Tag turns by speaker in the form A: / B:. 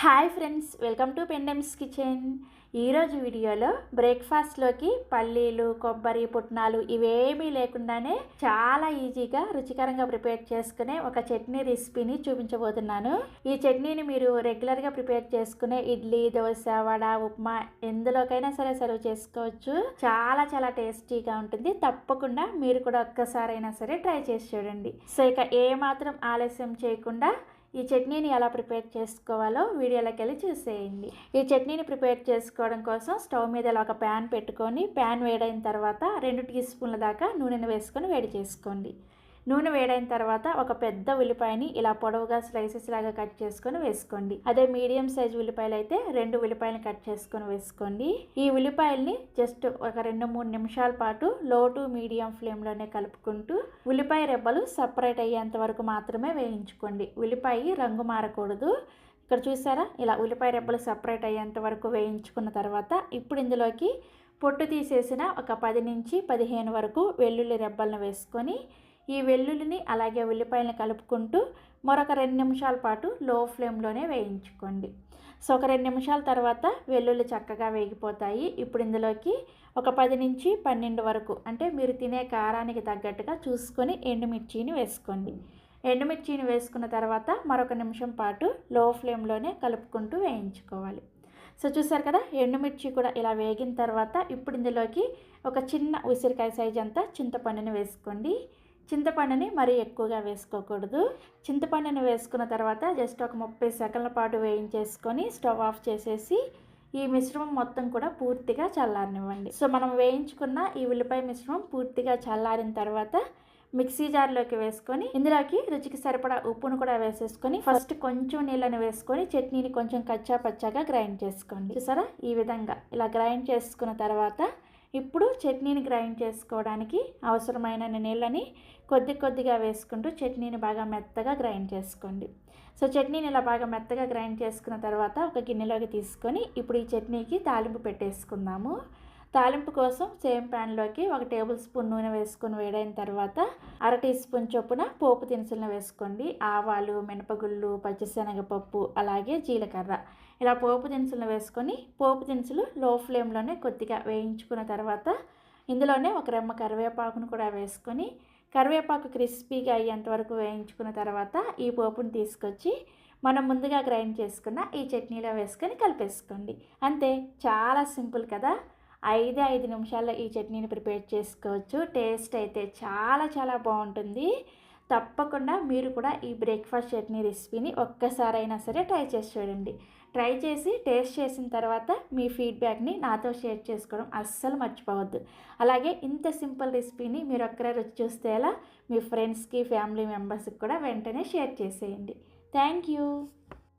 A: Hi friends welcome to పెండమ్స్ kitchen. ఈరోజు వీడియోలో బ్రేక్ఫాస్ట్లోకి పల్లీలు కొబ్బరి పుట్నాలు ఇవేమీ లేకుండానే చాలా ఈజీగా రుచికరంగా ప్రిపేర్ చేసుకునే ఒక చట్నీ రెసిపీని చూపించబోతున్నాను. ఈ చట్నీని మీరు రెగ్యులర్గా ప్రిపేర్ చేసుకునే ఇడ్లీ దోశ వడ ఉప్మా ఎందులోకైనా సరే సర్వ్ చేసుకోవచ్చు. చాలా చాలా టేస్టీగా ఉంటుంది. తప్పకుండా మీరు కూడా ఒక్కసారైనా సరే ట్రై చేసి చూడండి. సో ఇక ఏ మాత్రం ఆలస్యం చేయకుండా ఈ చట్నీని ఎలా ప్రిపేర్ చేసుకోవాలో వీడియోలోకి వెళ్ళి చూసేయండి. ఈ చట్నీని ప్రిపేర్ చేసుకోవడం కోసం స్టవ్ మీద ఇలా ఒక ప్యాన్ పెట్టుకొని ప్యాన్ వేడైన తర్వాత రెండు టీ స్పూన్ల దాకా నూనెను వేసుకొని వేడి చేసుకోండి. నూనె వేడైన తర్వాత ఒక పెద్ద ఉల్లిపాయని ఇలా పొడవుగా స్లైసెస్ లాగా కట్ చేసుకొని వేసుకోండి. అదే మీడియం సైజ్ ఉల్లిపాయలు అయితే రెండు ఉల్లిపాయలు కట్ చేసుకొని వేసుకోండి. ఈ ఉల్లిపాయల్ని జస్ట్ ఒక రెండు మూడు నిమిషాల పాటు లో టు మీడియం ఫ్లేమ్లోనే కలుపుకుంటూ ఉల్లిపాయ రెబ్బలు సపరేట్ అయ్యేంత వరకు మాత్రమే వేయించుకోండి. ఉల్లిపాయ రంగు మారకూడదు. ఇక్కడ చూసారా? ఇలా ఉల్లిపాయ రెబ్బలు సపరేట్ అయ్యేంత వరకు వేయించుకున్న తర్వాత ఇప్పుడు ఇందులోకి పొట్టు తీసేసిన ఒక పది నుంచి పదిహేను వరకు వెల్లుల్లి రెబ్బలను వేసుకొని ఈ వెల్లుల్లిని అలాగే ఉల్లిపాయలను కలుపుకుంటూ మరొక రెండు నిమిషాల పాటు లో ఫ్లేమ్లోనే వేయించుకోండి. సో ఒక రెండు నిమిషాల తర్వాత వెల్లుల్లి చక్కగా వేగిపోతాయి. ఇప్పుడు ఇందులోకి ఒక పది నుంచి పన్నెండు వరకు అంటే మీరు తినే కారానికి తగ్గట్టుగా చూసుకొని ఎండుమిర్చిని వేసుకోండి. ఎండుమిర్చిని వేసుకున్న తర్వాత మరొక నిమిషం పాటు లో ఫ్లేమ్లోనే కలుపుకుంటూ వేయించుకోవాలి. సో చూసారు కదా ఎండుమిర్చి కూడా ఇలా వేగిన తర్వాత ఇప్పుడు ఇందులోకి ఒక చిన్న ఉసిరికాయ సైజ్ అంతా చింతపండుని వేసుకోండి. చింతపండుని మరీ ఎక్కువగా వేసుకోకూడదు. చింతపండుని వేసుకున్న తర్వాత జస్ట్ ఒక ముప్పై సెకండ్ల పాటు వేయించేసుకొని స్టవ్ ఆఫ్ చేసేసి ఈ మిశ్రమం మొత్తం కూడా పూర్తిగా చల్లారనివ్వండి. సో మనం వేయించుకున్న ఈ ఉల్లిపాయ మిశ్రమం పూర్తిగా చల్లారిన తర్వాత మిక్సీ జార్లోకి వేసుకొని ఇందులోకి రుచికి సరిపడా ఉప్పును కూడా వేసేసుకొని ఫస్ట్ కొంచెం నీళ్ళని వేసుకొని చట్నీని కొంచెం కచ్చా పచ్చాగా గ్రైండ్ చేసుకోండి. చూసారా? ఈ విధంగా ఇలా గ్రైండ్ చేసుకున్న తర్వాత ఇప్పుడు చట్నీని గ్రైండ్ చేసుకోవడానికి అవసరమైన నీళ్ళని కొద్ది కొద్దిగా వేసుకుంటూ చట్నీని బాగా మెత్తగా గ్రైండ్ చేసుకోండి. సో చట్నీని ఇలా బాగా మెత్తగా గ్రైండ్ చేసుకున్న తర్వాత ఒక గిన్నెలోకి తీసుకొని ఇప్పుడు ఈ చట్నీకి తాలింపు పెట్టేసుకుందాము. తాలింపు కోసం సేమ్ ప్యాన్లోకి ఒక టేబుల్ స్పూన్ నూనె వేసుకొని వేడైన తర్వాత అర టీ స్పూన్ చొప్పున పోపు దినుసులను వేసుకోండి. ఆవాలు మినపగుళ్ళు పచ్చిశనగపప్పు అలాగే జీలకర్ర. ఇలా పోపు దినుసులను వేసుకొని పోపు దినుసులు లో ఫ్లేమ్లోనే కొద్దిగా వేయించుకున్న తర్వాత ఇందులోనే ఒక రెమ్మ కరివేపాకును కూడా వేసుకొని కరివేపాకు క్రిస్పీగా అయ్యేంత వరకు వేయించుకున్న తర్వాత ఈ పోపును తీసుకొచ్చి మనం ముందుగా గ్రైండ్ చేసుకున్న ఈ చట్నీలో వేసుకొని కలిపేసుకోండి. అంతే చాలా సింపుల్ కదా. ఐదే ఐదు నిమిషాల్లో ఈ చట్నీని ప్రిపేర్ చేసుకోవచ్చు. టేస్ట్ అయితే చాలా చాలా బాగుంటుంది. తప్పకుండా మీరు కూడా ఈ బ్రేక్ఫాస్ట్ చట్నీ రెసిపీని ఒక్కసారైనా సరే ట్రై చేసి చూడండి. ట్రై చేసి టేస్ట్ చేసిన తర్వాత మీ ఫీడ్బ్యాక్ని నాతో షేర్ చేసుకోవడం అస్సలు మర్చిపోవద్దు. అలాగే ఇంత సింపుల్ రెసిపీని మీరు ఒక్కరే రుచి చూస్తే ఎలా? మీ ఫ్రెండ్స్కి ఫ్యామిలీ మెంబర్స్కి కూడా వెంటనే షేర్ చేసేయండి. Thank you.